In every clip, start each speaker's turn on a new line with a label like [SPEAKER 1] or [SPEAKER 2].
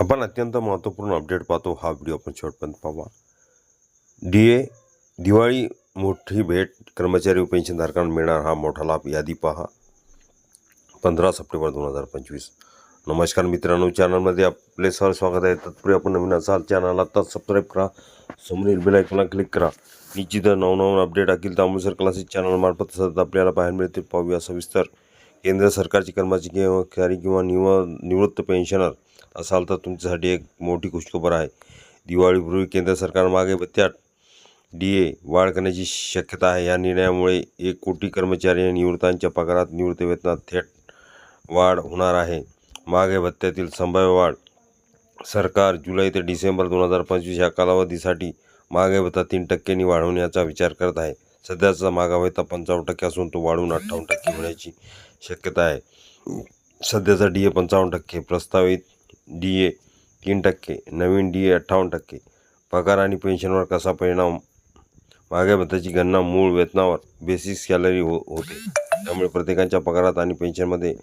[SPEAKER 1] आपण अत्यंत महत्त्वपूर्ण अपडेट पाहतो. हा व्हिडिओ आपण शेवटपर्यंत पाहा डी ए दिवाळी मोठी भेट कर्मचारी व पेन्शनधारकांना मिळणार हा मोठा लाभ यादी पहा. पंधरा सप्टेंबर दोन हजार पंचवीस. नमस्कार मित्रांनो चॅनलमध्ये आपले सर स्वागत आहे. तत्पूर्वी आपण नवीन असाल चॅनल आत्ताच सबस्क्राईब करा. समोरील बेल आयकॉनला क्लिक करा. निश्चित नवनवन अपडेट अखिल तांबूसर क्लासेस चॅनलमार्फत सतत आपल्याला पाहायला मिळतील. पाहूया सविस्तर. केंद्र सरकारचे कर्मचारी किंवा निव निवृत्त पेन्शनर असाल तर तुमच्यासाठी एक मोठी खुशखबर आहे. दिवाळीपूर्वी केंद्र सरकार मागे भत्त्यात डी ए वाढ करण्याची शक्यता आहे. या निर्णयामुळे एक कोटी कर्मचारी आणि निवृत्तांच्या पगारात निवृत्तीवेतनात थेट वाढ होणार आहे. मागे भत्त्यातील संभाव्य वाढ सरकार जुलै ते डिसेंबर दोन हजार पंचवीस या कालावधीसाठी मागे भत्ता तीन टक्क्यांनी वाढवण्याचा विचार करत आहे. सध्याचा मागा भत्ता पंचावन्न टक्के असून तो वाढून अठ्ठावन्न टक्के होण्याची शक्यता आहे. सध्याचा डी ए पंचावन्न टक्के प्रस्तावित डी ए तीन टक्के नवीन डी ए अठ्ठावन्न टक्के. पगार आणि पेन्शनवर कसा परिणाम? मागे भत्त्याची गणना मूळ वेतनावर बेसिक सॅलरी हो होते. त्यामुळे प्रत्येकाच्या पगारात आणि पेन्शनमध्ये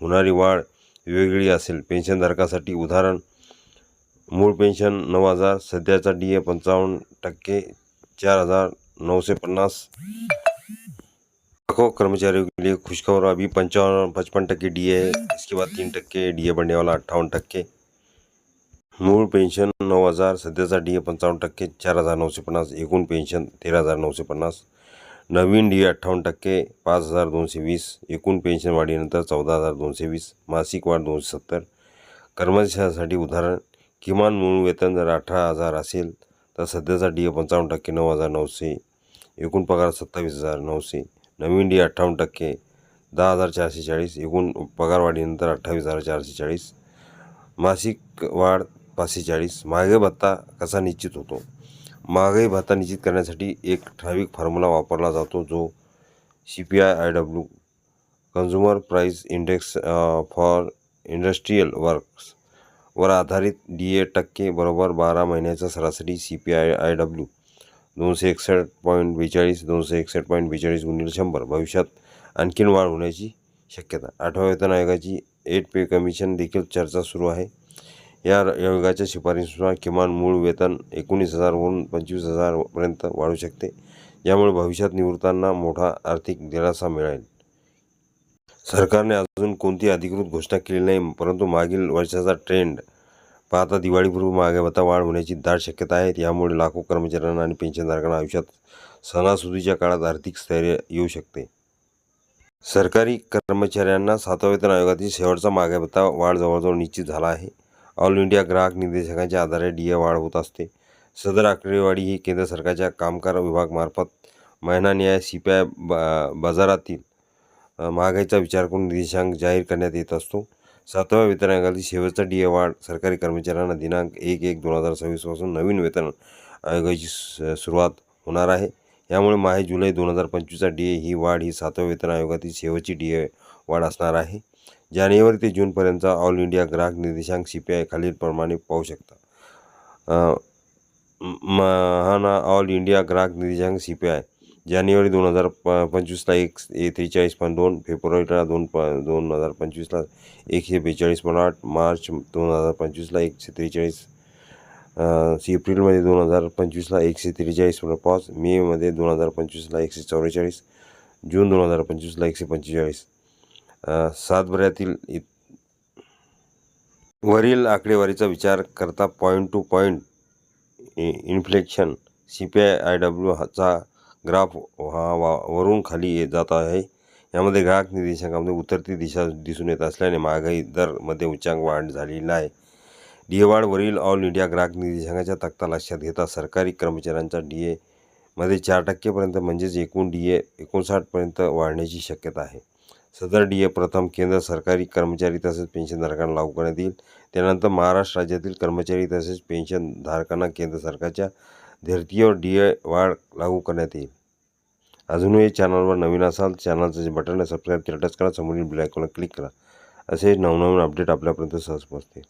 [SPEAKER 1] होणारी वाढ वेगळी असेल. पेन्शनधारकासाठी उदाहरण मूळ पेन्शन नऊ हजार सध्याचा डी ए पंचावन्न टक्के चार हजार नऊशे पन्नास. लाखों कर्मचारियों के लिए खुशखबर अभी पंचावन पचपन टक्के डी ए इसके बाद तीन टक्के डी ए बढ़ने वाला अट्ठावन टक्के। मूळ पेन्शन नऊ हजार सध्याचा डी ए पंचावन्न टक्के चार हजार नऊशे पन्नास एकूण पेन्शन तेरा हजार नऊशे पन्नास नवीन डी ए अठ्ठावन्न टक्के पाच हजार दोनशे वीस एकूण पेन्शन वाढीनंतर चौदा हजार दोनशे वीस मासिक वाढ दोनशे सत्तर। कर्मचाऱ्यासाठी उदाहरण किमान मूळ वेतन जर अठरा हजार असेल तर सध्याचा डी ए पंचावन्न टक्के नऊ हजार नऊशे एकूण पगार सत्तावीस हजार नऊशे। नवीन डी अठ्ठावन्न टक्के दहा हजार चारशे चाळीस एकूण पगारवाढीनंतर अठ्ठावीस हजार चारशे चाळीस मासिक वाढ पाचशे चाळीस महागाई भत्ता कसा निश्चित होतो? महागाई भत्ता निश्चित करण्यासाठी एक ठराविक फॉर्म्युला वापरला जातो जो C P I I W consumer price index for industrial works वर आधारित डी ए टक्के बरोबर बारा महिन्याचा सरासरी C P I I W. दोनशे एकसष्ट पॉईंट बेचाळीस दोनशे एकसष्ट पॉईंट बेचाळीस गुणिले शंभर. भविष्यात आणखीन वाढ होण्याची शक्यता. आठव्या वेतन आयोगाची एट पे कमिशन देखील चर्चा सुरू आहे. या आयोगाच्या शिफारसीनुसार किमान मूळ वेतन एकोणीस हजारवरून पंचवीस हजारपर्यंत वाढू शकते. यामुळे भविष्यात निवृत्तांना मोठा आर्थिक दिलासा मिळेल. सरकारने अजून कोणती अधिकृत घोषणा केली नाही परंतु मागील वर्षाचा ट्रेंड पाहता दिवाळीपूर्वी महागाई वाढ होण्याची दाट शक्यता आहे. यामुळे लाखो कर्मचाऱ्यांना आणि पेन्शनधारकांना आयुष्यात सणासुदीच्या काळात आर्थिक स्थैर्य येऊ शकते. सरकारी कर्मचाऱ्यांना सातव्या वेतन आयोगातील शेवटचा महागाई वाढ जवळजवळ निश्चित झाला आहे. ऑल इंडिया ग्राहक निर्देशकांच्या आधारे डी ए वाढ होत असते. सदर आकडेवारी ही केंद्र सरकारच्या कामगार विभागामार्फत महिना न्याय सी पी आय बाजारातील महागाईचा विचार करून निर्देशांक जाहीर करण्यात येत असतो. सातव्या वेतन शेवटचा डी ए वाढ. सरकारी कर्मचाऱ्यांना दिनांक एक एक दोन हजार सव्वीसपासून नवीन वेतन आयोगाची सुरुवात होणार आहे. यामुळे माहे जुलै दोन हजार पंचवीसचा डी ए ही वाढ ही सातव्या वेतन आयोगातील शेवटची डी ए वाढ असणार आहे. जानेवारी ते जूनपर्यंत ऑल इंडिया ग्राहक निर्देशांक सी पी आय खालीलप्रमाणे पाहू शकता. महाना ऑल इंडिया ग्राहक निर्देशांक सी पी आय. जानेवारी दोन हजार प पंचवीसला एक ए त्रेचाळीस पॉईंट दोन फेब्रुवारीला दोन प दोन हजार पंचवीसला एकशे बेचाळीस पॉईंट आठ मार्च दोन हजार पंचवीसला एकशे त्रेचाळीस एप्रिलमध्ये दोन हजार पंचवीसला एकशे त्रेचाळीस पॉईंट पाच मेमध्ये दोन हजार पंचवीसला एकशे चौवेचाळीस जून दोन हजार पंचवीसला एकशे पंचेचाळीस. सातभऱ्यातील वरील आकडेवारीचा विचार करता point two point inflection C P I I W हाचा graph हा वा वरून खाली येत जात आहे यामध्ये ग्राहक निर्देशांकामध्ये उतरती दिशा दिसून येत असल्याने महागाई दरमध्ये उच्चांक वाढ झालेली आहे डी ए ऑल इंडिया ग्राहक निर्देशांकाच्या तक्ता लक्षात घेता सरकारी कर्मचाऱ्यांचा डी एमध्ये चार टक्केपर्यंत म्हणजेच एकूण डी ए एकोणसाठपर्यंत वाढण्याची शक्यता आहे. सदर डी ए प्रथम केंद्र सरकारी कर्मचारी तसेच पेन्शनधारकांना लागू करण्यात येईल. त्यानंतर महाराष्ट्र राज्यातील कर्मचारी तसेच पेन्शनधारकांना केंद्र सरकारच्या धर्तीवर डी ए वाढ लागू करण्यात येईल. अजूनही चॅनलवर नवीन असाल चॅनलचं जे बटन आहे सबस्क्राईब ते टच करा समोरील बेल आयकॉनला क्लिक करा. असे नवनवीन अपडेट आपल्यापर्यंत सहज पोहोचतील.